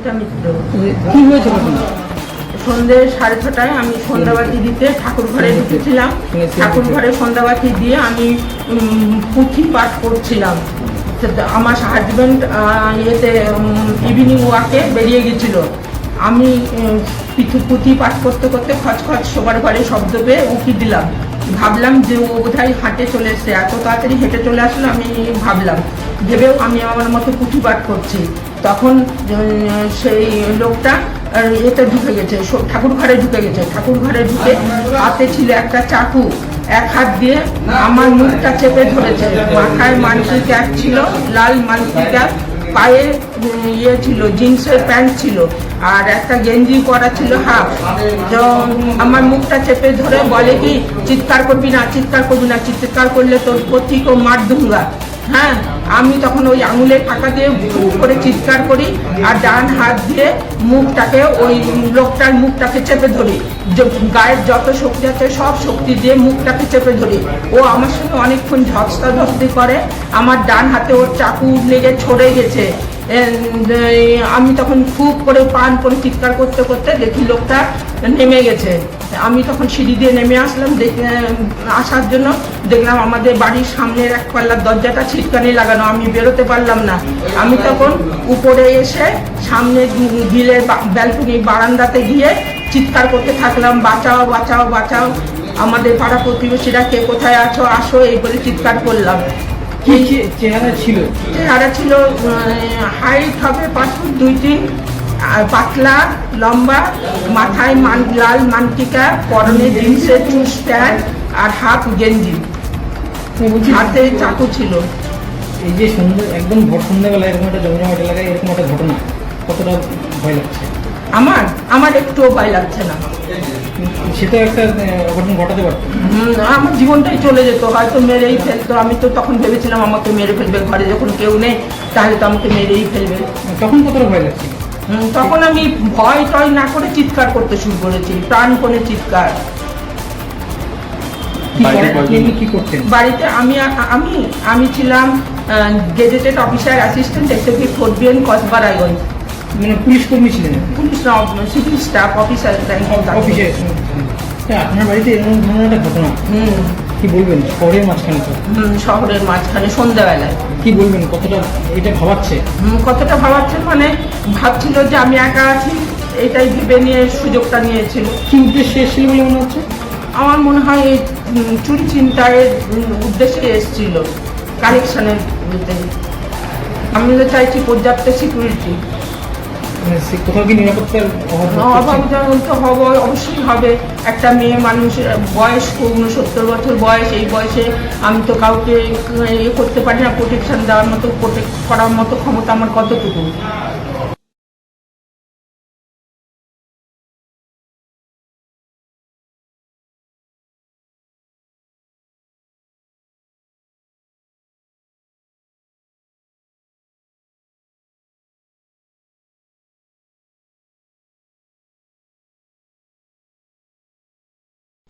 কবিতা মিত্র। কি হয়েছিল সন্ধে সাড়ে ছটায় আমি সন্ধ্যাবাতি দিতে ঠাকুর ঘরে ঢুকেছিলাম। ঠাকুর ঘরে সন্ধ্যাবাতি দিয়ে আমি পুঁথি পাঠ করছিলাম। আমার হাজব্যান্ড ইয়েতে ইভিনিং ওয়াকে বেরিয়ে গেছিল। আমি পিঠু পুঁথি পাঠ করতে করতে খচখচ সবার ঘরে শব্দ পেয়ে উকি দিলাম। ভাবলাম যে ও বোধহয় হাঁটে চলে এসছে। এত তাড়াতাড়ি হেঁটে চলে আসলো আমি ভাবলাম ভেবেও আমি আমার মতো পুঁথি পাঠ করছি। তখন সেই লোকটা এতে ঢুকে গেছে ঠাকুর ঘরে ঢুকে গেছে। ঠাকুর ঘরে ঢুকে হাতে ছিল একটা চাকু। এক হাত দিয়ে আমার মুখটা চেপে ধরেছে। মাথায় মানসি ক্যাপ ছিল, লাল মানসি ক্যাপ পায়ে ইয়ে ছিল, জিন্সের প্যান্ট ছিল, আর একটা গেঞ্জি পরা ছিল হাফ। আমার মুখটা চেপে ধরে বলে কি, চিৎকার করবি না, চিৎকার করবি না, চিৎকার করলে তোর প্রতীকও মার দুঙ্গা হ্যাঁ আমি তখন ওই আঙুলের ফাঁকা দিয়ে করে চিৎকার করি আর ডান হাত দিয়ে মুখটাকে ওই লোকটার মুখটাকে চেপে ধরি। গায়ের যত শক্তি আছে, সব শক্তি দিয়ে মুখটাকে চেপে ধরি। ও আমার সঙ্গে অনেকক্ষণ ঝস্তাঝস্তি করে, আমার ডান হাতে ওর চাকু লেগে ছড়ে গেছে। আমি তখন খুব করে পান করে চিৎকার করতে করতে দেখি লোকটা নেমে গেছে। আমি তখন সিঁড়ি দিয়ে নেমে আসলাম আসার জন্য দেখলাম আমাদের বাড়ির সামনের এক পাল্লার দরজাটা ছিটকানি লাগানো আমি বেরোতে পারলাম না। আমি তখন উপরে এসে সামনে গিলের ব্যালকনি বারান্দাতে গিয়ে চিৎকার করতে থাকলাম বাঁচাও বাঁচাও বাঁচাও আমাদের পাড়া প্রতিবেশীরা কে কোথায় আছো আসো এই বলে চিৎকার করলাম। কি চেহারা ছিল? চেহারা ছিল হাইট হবে পাঁচ ফুট দুই তিন পাতলা লম্বা মাথায় মান লাল মানটিকা পরনে জিন্সের চুস প্যান্ট আর হাফ গেঞ্জি। হাতে চাকু ছিল। এই যে সন্ধ্যে একদম ভোর সন্ধ্যাবেলা এরকম একটা জমজমাট এলাকায় এরকম একটা ঘটনা কতটা ভয় লাগছে? আমার? আমার একটুও ভয় লাগছে না। সেটা একটা আহ, অঘটন ঘটাতে পারতো। আমার জীবনটাই চলে যেত হয়তো মেরেই ফেলতো। আমি তো তখন ভেবেছিলাম আমাকে মেরে ফেলবে ঘরে যখন কেউ নেই তাহলে তো আমাকে মেরেই ফেলবে। তখন কতটা ভয় লাগছে? তখন আমি ভয় টয় না করে চিৎকার করতে শুরু করেছি প্রাণপণে চিৎকার। কি বাড়িতে আমি আমি আমি ছিলাম gazetted officer assistant SAP fourth BN Kasba Raiganj মানে পুলিশ কর্মী ছিলেন? পুলিশ না সিভিল স্টাফ অফিসার অফিসে হ্যাঁ, আপনার বাড়িতে এরকম ধরনের একটা ঘটনা? হুম। কি বলবেন? শহরের মাঝখানে তো? শহরের মাঝখানে সন্ধ্যাবেলায়। কি বলবেন? কতটা এটা ভাবাচ্ছে? কতটা ভাবাচ্ছে মানে ভাবছিল যে আমি একা আছি এটাই ভেবে নিয়ে সুযোগটা নিয়েছিল। কিন্তু উদ্দেশ্যে এসেছিল বলে মনে হচ্ছে? আমার মনে হয় এই চুরি চিন্তায়ের উদ্দেশ্যে এসেছিল কালেকশনের আমি তো চাইছি পর্যাপ্ত সিকিউরিটি মানে কোথাও কি নিরাপত্তার অভাব অভাব তো হব অবশ্যই হবে। একটা মেয়ে মানুষ বয়স উনসত্তর বছর বয়স এই বয়সে আমি তো কাউকে ইয়ে করতে পারি না প্রোটেকশন দেওয়ার মতো প্রোটেক্ট করার মতো ক্ষমতা আমার কতটুকু?